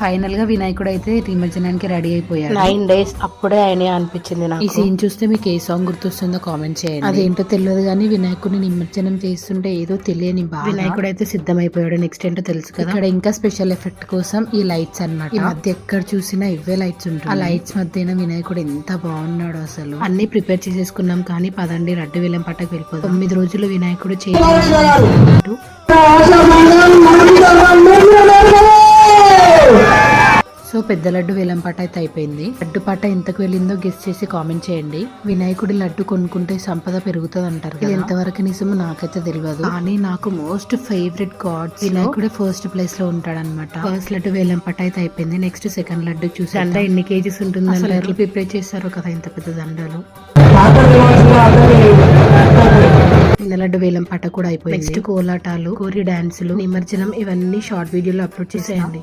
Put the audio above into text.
ఫైనల్గా వినాయకుడు అయితే నిమజ్జనానికి రెడీ అయిపోయాడు. నైన్ డేస్ అప్పుడే అయినా అనిపించింది ఈ నాకు సీన్ చూస్తే మీకు ఏ సాంగ్ గుర్తొస్తుందో కామెంట్ చేయండి. అదేంటో తెలియదు కానీ వినాయకుడిని నిమజ్జనం చేస్తుంటే ఏదో తెలియని బాధ. వినాయకుడు అయితే సిద్ధమైపోయాడు. నెక్స్ట్ ఏంటో తెలుసు కదా. ఇక్కడ ఇంకా స్పెషల్ ఎఫెక్ట్ కోసం ఈ లైట్స్ అన్నమాట. ఈ మధ్య ఎక్కడ చూసినా ఇవే లైట్స్ ఉంటాయి ఆ లైట్స్ మధ్యన వినాయకుడు ఎంత బాగున్నాడు అసలు. అన్ని ప్రిపేర్ చేసేసుకున్నాం కానీ పదండి రడ్డు వేలం పట్టకు వెళ్ళిపోతాం తొమ్మిది రోజులు వినాయకుడు చేయాలి పెద్ద లడ్డు వేలం పాట అయితే అయిపోయింది. లడ్డు పాట ఎంతకు వెళ్ళిందో గెస్ట్ చేసి కామెంట్ చేయండి. వినాయకుడి లడ్డు కొనుక్కుంటే సంపద పెరుగుతుంది అంటారు ఇది ఎంతవరకు నిజమో నాకైతే తెలియదు. కానీ నాకు మోస్ట్ ఫేవరెట్ గాడ్ వినాయకుడే ఫస్ట్ ప్లేస్లో ఉంటాడు అనమాట ఫస్ట్ లడ్డు వేలం పాట అయితే అయిపోయింది. నెక్స్ట్ సెకండ్ లడ్డు చూసి దండ ఎన్ని కేజీస్ ఉంటుంది అసలు ప్రిపేర్ చేశారు కదా ఇంత పెద్ద దండలు. లడ్డు వేలం పాట కూడా అయిపోయింది. నెక్స్ట్ కోలాటాలు కోరి డాన్సులు నిమజ్జనం ఇవన్నీ షార్ట్ వీడియోలో అప్లోడ్ చేసేయండి.